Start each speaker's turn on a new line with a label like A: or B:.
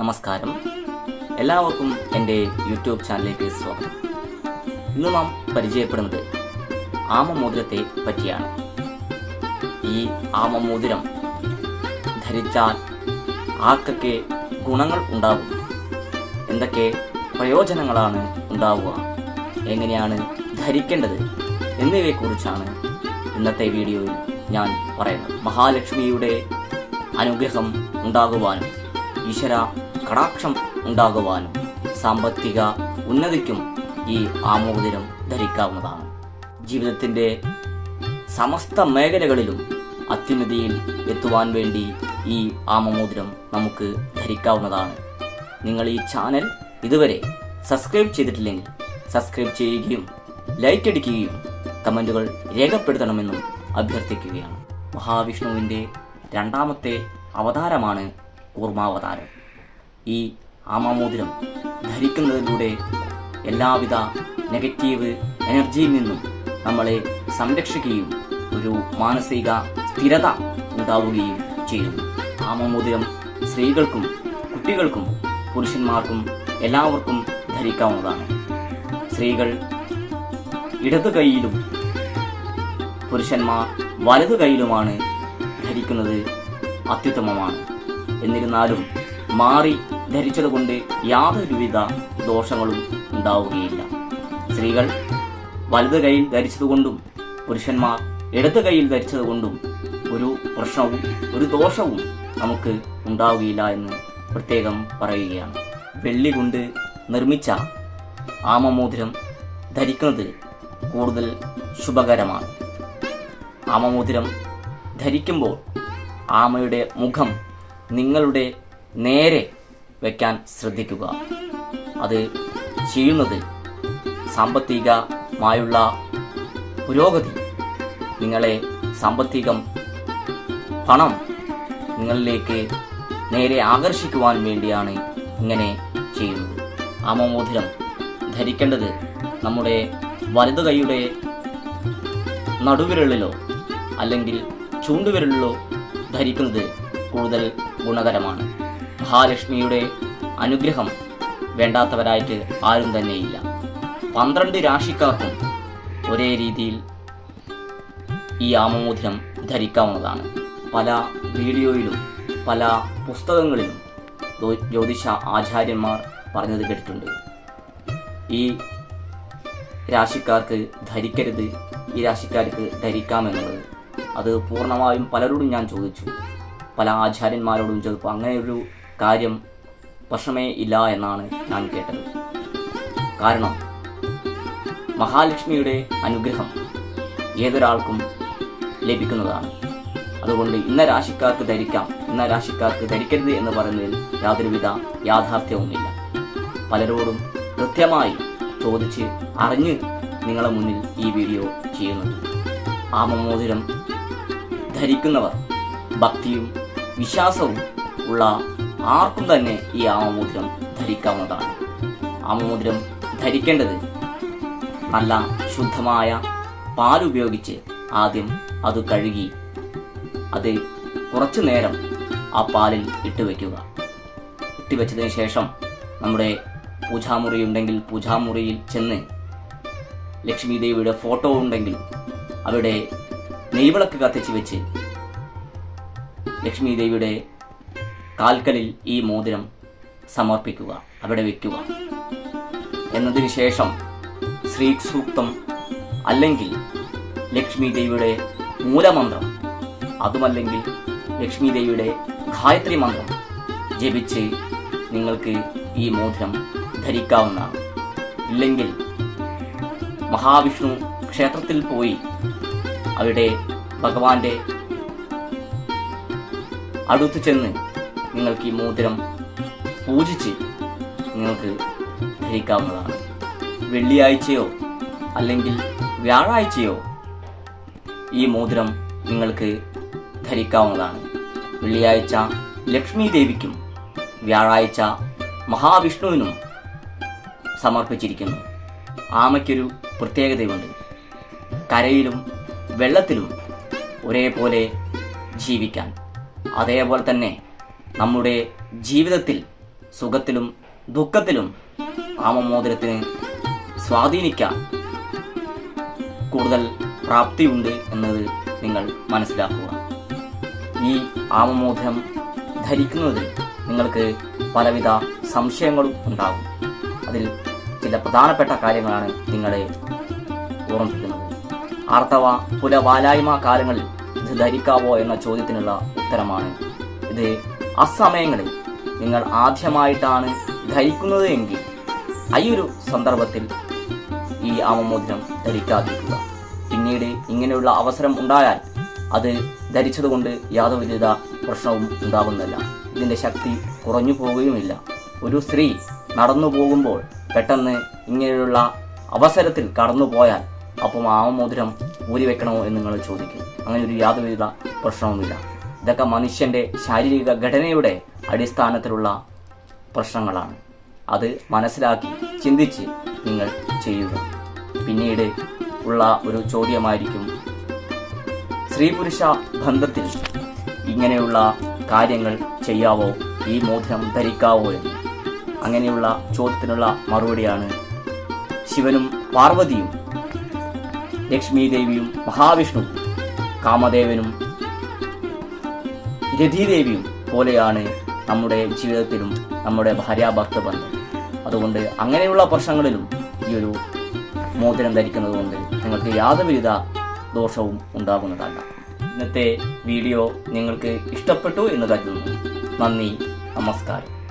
A: നമസ്കാരം. എല്ലാവർക്കും എന്റെ യൂട്യൂബ് ചാനലിലേക്ക് സ്വാഗതം. ഇന്ന് നാം പരിചയപ്പെടുന്നത് ആമമോതിരത്തെ പറ്റിയാണ്. ഈ ആമമോതിരം ധരിച്ചാൽ ആർക്കൊക്കെ ഗുണങ്ങൾ ഉണ്ടാകും? എന്തൊക്കെ പ്രയോജനങ്ങളാണ് ഉണ്ടാവുക? എങ്ങനെയാണ് ധരിക്കേണ്ടത്? എന്നിവയെക്കുറിച്ചാണ് ഇന്നത്തെ വീഡിയോയിൽ ഞാൻ പറയുന്നത്. മഹാലക്ഷ്മിയുടെ അനുഗ്രഹം ഉണ്ടാകുവാനും ഈശ്വര കടാക്ഷം ഉണ്ടാകുവാനും സാമ്പത്തിക ഉന്നതിക്കും ഈ ആമോദിനം ധരിക്കാവുന്നതാണ്. ജീവിതത്തിന്റെ സമസ്ത മേഖലകളിലും അത്യുന്നതിയിൽ എത്തുവാൻ വേണ്ടി ഈ ആമമോതിരം നമുക്ക് ധരിക്കാവുന്നതാണ്. നിങ്ങൾ ഈ ചാനൽ ഇതുവരെ സബ്സ്ക്രൈബ് ചെയ്തിട്ടില്ലെങ്കിൽ സബ്സ്ക്രൈബ് ചെയ്യുകയും ലൈക്ക് അടിക്കുകയും കമന്റുകൾ രേഖപ്പെടുത്തണമെന്നും അഭ്യർത്ഥിക്കുകയാണ്. മഹാവിഷ്ണുവിന്റെ രണ്ടാമത്തെ അവതാരമാണ് കൂർമാവതാരം. ഈ ആമാമോതിരം ധരിക്കുന്നതിലൂടെ എല്ലാവിധ നെഗറ്റീവ് എനർജിയിൽ നിന്നും നമ്മളെ സംരക്ഷിക്കുകയും ഒരു മാനസിക സ്ഥിരത ഉണ്ടാവുകയും ചെയ്യുന്നു. ആമമോതിരം സ്ത്രീകൾക്കും കുട്ടികൾക്കും പുരുഷന്മാർക്കും എല്ലാവർക്കും ധരിക്കാവുന്നതാണ്. സ്ത്രീകൾ ഇടതു കൈയിലും പുരുഷന്മാർ വലതു കൈയിലുമാണ് ധരിക്കുന്നത് അത്യുത്തമമാണ്. എന്നിരുന്നാലും മാറി ധരിച്ചതുകൊണ്ട് യാതൊരുവിധ ദോഷങ്ങളും ഉണ്ടാവുകയില്ല. സ്ത്രീകൾ വലത് കൈയിൽ ധരിച്ചതുകൊണ്ടും പുരുഷന്മാർ ഇടത് കൈയിൽ ധരിച്ചതുകൊണ്ടും ഒരു പ്രശ്നവും ഒരു ദോഷവും നമുക്ക് ഉണ്ടാവുകയില്ല എന്ന് പ്രത്യേകം പറയുകയാണ്. വെള്ളി കൊണ്ട് നിർമ്മിച്ച ആമമോതിരം ധരിക്കുന്നത് കൂടുതൽ ശുഭകരമാണ്. ആമമോതിരം ധരിക്കുമ്പോൾ ആമയുടെ മുഖം നിങ്ങളുടെ നേരെ വയ്ക്കാൻ ശ്രദ്ധിക്കുക. അത് ചെയ്യുന്നത് സാമ്പത്തികമായുള്ള പുരോഗതി. നിങ്ങളെ സാമ്പത്തികം പണം നിങ്ങളിലേക്ക് നേരെ ആകർഷിക്കുവാൻ വേണ്ടിയാണ് ഇങ്ങനെ ചെയ്യുന്നത്. ആമമോതിരം ധരിക്കേണ്ടത് നമ്മുടെ വലതു കൈയുടെ നടുവിരലിലോ അല്ലെങ്കിൽ ചൂണ്ടുവിരലിലോ ധരിക്കുന്നത് കൂടുതൽ ഗുണകരമാണ്. മഹാലക്ഷ്മിയുടെ അനുഗ്രഹം വേണ്ടാത്തവരായിട്ട് ആരും തന്നെയില്ല. പന്ത്രണ്ട് രാശിക്കാർക്കും ഒരേ രീതിയിൽ ഈ ആമമോതിരം ധരിക്കാവുന്നതാണ്. പല വീഡിയോയിലും പല പുസ്തകങ്ങളിലും ജ്യോ- ജ്യോതിഷ ആചാര്യന്മാർ പറഞ്ഞത് കേട്ടിട്ടുണ്ട്. ഈ രാശിക്കാർക്ക് ധരിക്കരുത് ഈ രാശിക്കാർക്ക് ധരിക്കാമെന്നുള്ളത് അത് പൂർണമായും പലരോടും ഞാൻ ചോദിച്ചു. പല ആചാര്യന്മാരോടും ചോദിച്ചപ്പോൾ അങ്ങനെ ഒരു കാര്യം പ്രശ്നമേ ഇല്ല എന്നാണ് ഞാൻ കേട്ടത്. കാരണം മഹാലക്ഷ്മിയുടെ അനുഗ്രഹം ഏതൊരാൾക്കും ലഭിക്കുന്നതാണ്. അതുകൊണ്ട് ഇന്ന രാശിക്കാർക്ക് ധരിക്കാം ഇന്ന രാശിക്കാർക്ക് ധരിക്കരുത് എന്ന് പറയുന്നതിൽ യാതൊരുവിധ യാഥാർത്ഥ്യവുമില്ല. പലരോടും കൃത്യമായി ചോദിച്ച് അറിഞ്ഞ് നിങ്ങളെ മുന്നിൽ ഈ വീഡിയോ ചെയ്യുന്നുണ്ട് ആമമോതിരം ധരിക്കുന്നവർ ഭക്തിയും വിശ്വാസവും ഉള്ള ആർക്കും തന്നെ ഈ ആമമോതിരം ധരിക്കാവുന്നതാണ്. ആമമോതിരം ധരിക്കേണ്ടത് നല്ല ശുദ്ധമായ പാലുപയോഗിച്ച് ആദ്യം അത് കഴുകി അത് കുറച്ചു നേരം ആ പാലിൽ ഇട്ട് വയ്ക്കുക. ഇട്ട് വെച്ചതിന് ശേഷം നമ്മുടെ പൂജാമുറി ഉണ്ടെങ്കിൽ പൂജാമുറിയിൽ ചെന്ന് ലക്ഷ്മി ദേവിയുടെ ഫോട്ടോ ഉണ്ടെങ്കിൽ അവിടെ നെയ്വിളക്ക് കത്തിച്ച് വെച്ച് ലക്ഷ്മി ദേവിയുടെ കാൽക്കലിൽ ഈ മോതിരം സമർപ്പിക്കുക അവിടെ വെക്കുക. എന്നതിന് ശേഷം ശ്രീ സൂക്തം അല്ലെങ്കിൽ ലക്ഷ്മി ദേവിയുടെ മൂലമന്ത്രം അതുമല്ലെങ്കിൽ ലക്ഷ്മി ദേവിയുടെ ഗായത്രി മന്ത്രം ജപിച്ച് നിങ്ങൾക്ക് ഈ മോതിരം ധരിക്കാവുന്നതാണ്. ഇല്ലെങ്കിൽ മഹാവിഷ്ണു ക്ഷേത്രത്തിൽ പോയി അവിടെ ഭഗവാന്റെ അടുത്ത് ചെന്ന് നിങ്ങൾക്ക് ഈ മോതിരം പൂജിച്ച് നിങ്ങൾക്ക് ധരിക്കാവുന്നതാണ്. വെള്ളിയാഴ്ചയോ അല്ലെങ്കിൽ വ്യാഴാഴ്ചയോ ഈ മോതിരം നിങ്ങൾക്ക് ധരിക്കാവുന്നതാണ്. വെള്ളിയാഴ്ച ലക്ഷ്മി ദേവിക്കും വ്യാഴാഴ്ച മഹാവിഷ്ണുവിനും സമർപ്പിച്ചിരിക്കുന്നു. ആമയ്ക്കൊരു പ്രത്യേകതയുണ്ട്. കരയിലും വെള്ളത്തിലും ഒരേപോലെ ജീവിക്കാൻ. അതേപോലെ തന്നെ നമ്മുടെ ജീവിതത്തിൽ സുഖത്തിലും ദുഃഖത്തിലും കാമമോദരത്തിന് സ്വാധീനിക്കാൻ കൂടുതൽ പ്രാപ്തിയുണ്ട് എന്നത് നിങ്ങൾ മനസ്സിലാക്കുക. ഈ ആമമോതിരം ധരിക്കുന്നതിൽ നിങ്ങൾക്ക് പലവിധ സംശയങ്ങളും ഉണ്ടാകും. അതിൽ ചില പ്രധാനപ്പെട്ട കാര്യങ്ങളാണ് നിങ്ങളെ ഓർമ്മിപ്പിക്കുന്നത്. ആർത്തവ പുലവാലായ്മ കാലങ്ങളിൽ ഇത് ധരിക്കാവോ എന്ന ചോദ്യത്തിനുള്ള ഉത്തരമാണ് ഇത്. അസമയങ്ങളിൽ നിങ്ങൾ ആദ്യമായിട്ടാണ് ധരിക്കുന്നത് എങ്കിൽ ഈ ഒരു സന്ദർഭത്തിൽ ഈ ആമമോതിരം ധരിക്കാതിരിക്കുക. പിന്നീട് ഇങ്ങനെയുള്ള അവസരം ഉണ്ടായാൽ അത് ധരിച്ചതുകൊണ്ട് യാതൊരുവിധ പ്രശ്നവും ഉണ്ടാകുന്നില്ല. ഇതിന്റെ ശക്തി കുറഞ്ഞു പോവുകയുമില്ല. ഒരു സ്ത്രീ നടന്നു പോകുമ്പോൾ പെട്ടെന്ന് ഇങ്ങനെയുള്ള അവസരത്തിൽ കടന്നു പോയാൽ അപ്പം ആമമോതിരം ഊരി വെക്കണമോ എന്ന് നിങ്ങൾ ചോദിക്കും. അങ്ങനെ ഒരു യാതൊരുവിധ പ്രശ്നവുമില്ല. ഇതൊക്കെ മനുഷ്യന്റെ ശാരീരിക ഘടനയുടെ അടിസ്ഥാനത്തിലുള്ള പ്രശ്നങ്ങളാണ്. അത് മനസ്സിലാക്കി ചിന്തിച്ച് നിങ്ങൾ ചെയ്യുക. പിന്നീട് ഉള്ള ഒരു ചോദ്യമായിരിക്കും സ്ത്രീ പുരുഷ ബന്ധത്തിൽ ഇങ്ങനെയുള്ള കാര്യങ്ങൾ ചെയ്യാവോ? ഈ മോതിരം ധരിക്കാവോ എന്ന്. അങ്ങനെയുള്ള ചോദ്യത്തിനുള്ള മറുപടിയാണ് ശിവനും പാർവതിയും ലക്ഷ്മി ദേവിയും മഹാവിഷ്ണു കാമദേവനും രതിദേവിയും പോലെയാണ് നമ്മുടെ ജീവിതത്തിലും നമ്മുടെ ഭാര്യാഭക്ത ബന്ധം അതുകൊണ്ട് അങ്ങനെയുള്ള പ്രശ്നങ്ങളിലും ഈ ഒരു മോതിരം ധരിക്കുന്നത് കൊണ്ട് നിങ്ങൾക്ക് യാതൊരുവിധ ദോഷവും ഉണ്ടാകുന്നതല്ല. ഇന്നത്തെ വീഡിയോ നിങ്ങൾക്ക് ഇഷ്ടപ്പെട്ടു എന്ന് കരുതുന്നു. നന്ദി നമസ്കാരം.